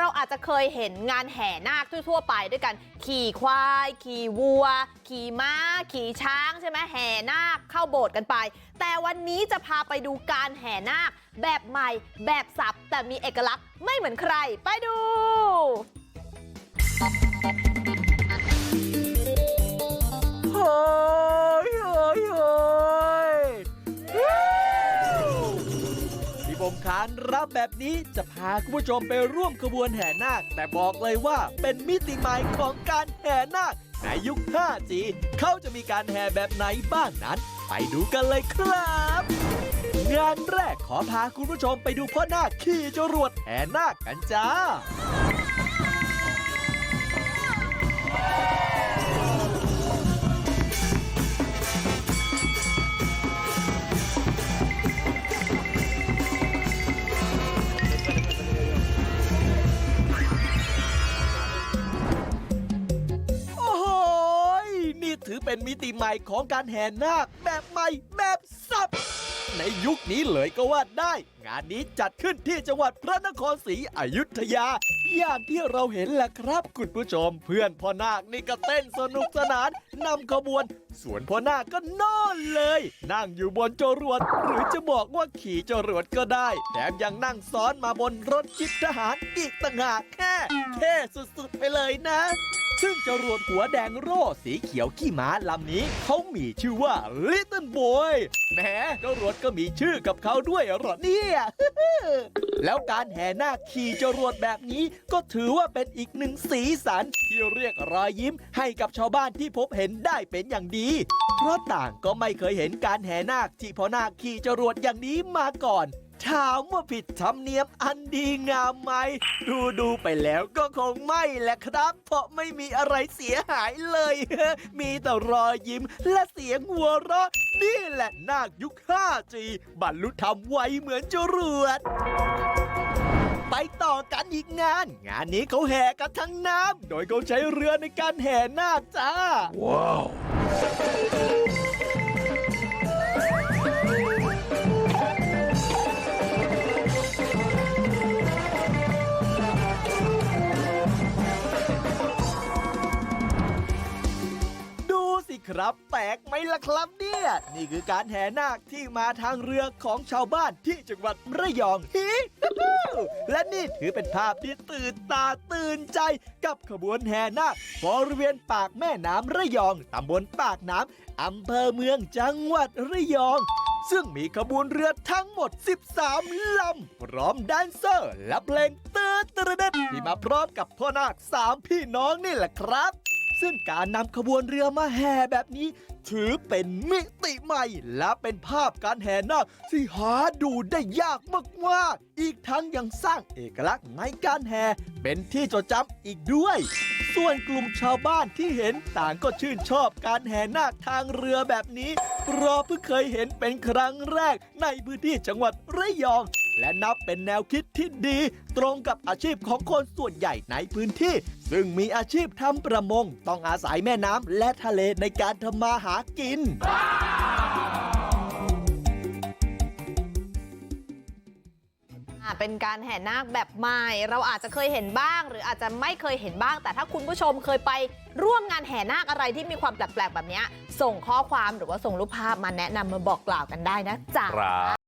เราอาจจะเคยเห็นงานแห่นาคทั่วไปด้วยกันขี่ควาย ขี่วัว ขี่ม้า ขี่ช้างใช่ไหมแห่นาคเข้าโบสถ์กันไป แต่วันนี้จะพาไปดูการแห่นาคแบบใหม่ แบบสับแต่มีเอกลักษณ์ไม่เหมือนใคร ไปดู ที่ผมขานรับแบบนี้จะพาคุณผู้ชมไปร่วมขบวนแห่นาคแต่บอกเลยว่าเป็นมิติใหม่ของการแห่นาคในยุค 5G เขาจะมีการแห่แบบไหนบ้างนั้น ไปดูกันเลยครับ งานแรกขอพาคุณผู้ชมไปดูพ่อนาคขี่จรวดแห่นาคกันจ้า เป็นมิติใหม่ของการแห่นาคแบบใหม่แบบสับในยุคนี้เลยก็ว่าได้ งานนี้จัดขึ้นที่จังหวัดพระนครศรีอยุธยา อย่างที่เราเห็นแหละครับ คุณผู้ชม เพื่อนพ่อนาคนี่ก็เต้นสนุกสนานนำขบวน ส่วนพ่อนาคก็นอนเลย นั่งอยู่บนจรวด หรือจะบอกว่าขี่จรวดก็ได้แถมยังนั่งซ้อนมาบนรถจิบทหารอีกต่างหากแค่เท่สุดๆไปเลยนะ ซึ่งจรวดหัวแดงโร่สีเขียวขี้ม้าลำนี้เขามีชื่อว่า Little Boy แหมจรวดก็มีชื่อกับเขาด้วยเหรอเนี่ยแล้วการแห่นาคขี่จรวดแบบนี้ก็ถือว่าเป็นอีกหนึ่งสีสันที่เรียกรอยยิ้มให้กับชาวบ้านที่พบเห็นได้เป็นอย่างดี เพราะต่างก็ไม่เคยเห็นการแห่นาคที่พ่อนาคขี่จรวดอย่างนี้มาก่อน ถามว่าผิดธรรมเนียมอันดีงามไหม ดูดูไปแล้วก็คงไม่แหละครับ เพราะไม่มีอะไรเสียหายเลย มีแต่รอยยิ้มและเสียงหัวเราะ นี่แหละนาคยุค 5G บรรลุธรรมไวเหมือนจรวดไปต่อกันอีกงาน งานนี้เขาแห่กันทั้งน้ำ โดยเขาใช้เรือในการแห่นาคจ้า ว้าว ครับ แปลกไหมล่ะครับเนี่ยนี่คือการแห่นาคที่มาทางเรือของชาวบ้านที่จังหวัดระยองฮิและนี่ถือเป็นภาพที่ตื่นตาตื่นใจ กับขบวนแห่นาคบริเวณปากแม่น้ำระยองตำบลปากน้ำอำเภอเมืองจังหวัดระยองซึ่งมีขบวนเรือทั้งหมด 13 ลำ พร้อมแดนเซอร์และเพลงเตือนตระเด็ดที่มาพร้อมกับพ่อนาคสามพี่น้องนี่แหละครับ ซึ่งการนำขบวนเรือมาแห่แบบนี้ ถือเป็นมิติใหม่ และเป็นภาพการแห่นาคที่หาดูได้ยากมากๆ อีกทั้งยังสร้างเอกลักษณ์ในการแห่เป็นที่จดจำอีกด้วย ส่วนกลุ่มชาวบ้านที่เห็นต่างก็ชื่นชอบการแห่นาคทางเรือแบบนี้เพราะเพิ่งเคยเห็นเป็นครั้งแรกในพื้นที่จังหวัดระยอง และนับเป็นแนวคิดที่ดี ตรงกับอาชีพของคนส่วนใหญ่ในพื้นที่ ซึ่งมีอาชีพทำประมง ต้องอาศัยแม่น้ำและทะเลในการทำมาหากินอ่าเป็นการแห่นาคแบบใหม่ เราอาจจะเคยเห็นบ้าง หรืออาจจะไม่เคยเห็นบ้าง แต่ถ้าคุณผู้ชมเคยไปร่วมงานแห่นาคอะไรที่มีความแปลกๆแบบเนี้ยส่งข้อความหรือว่าส่งรูปภาพมาแนะนำมาบอกกล่าวกันได้นะจ๊ะครับ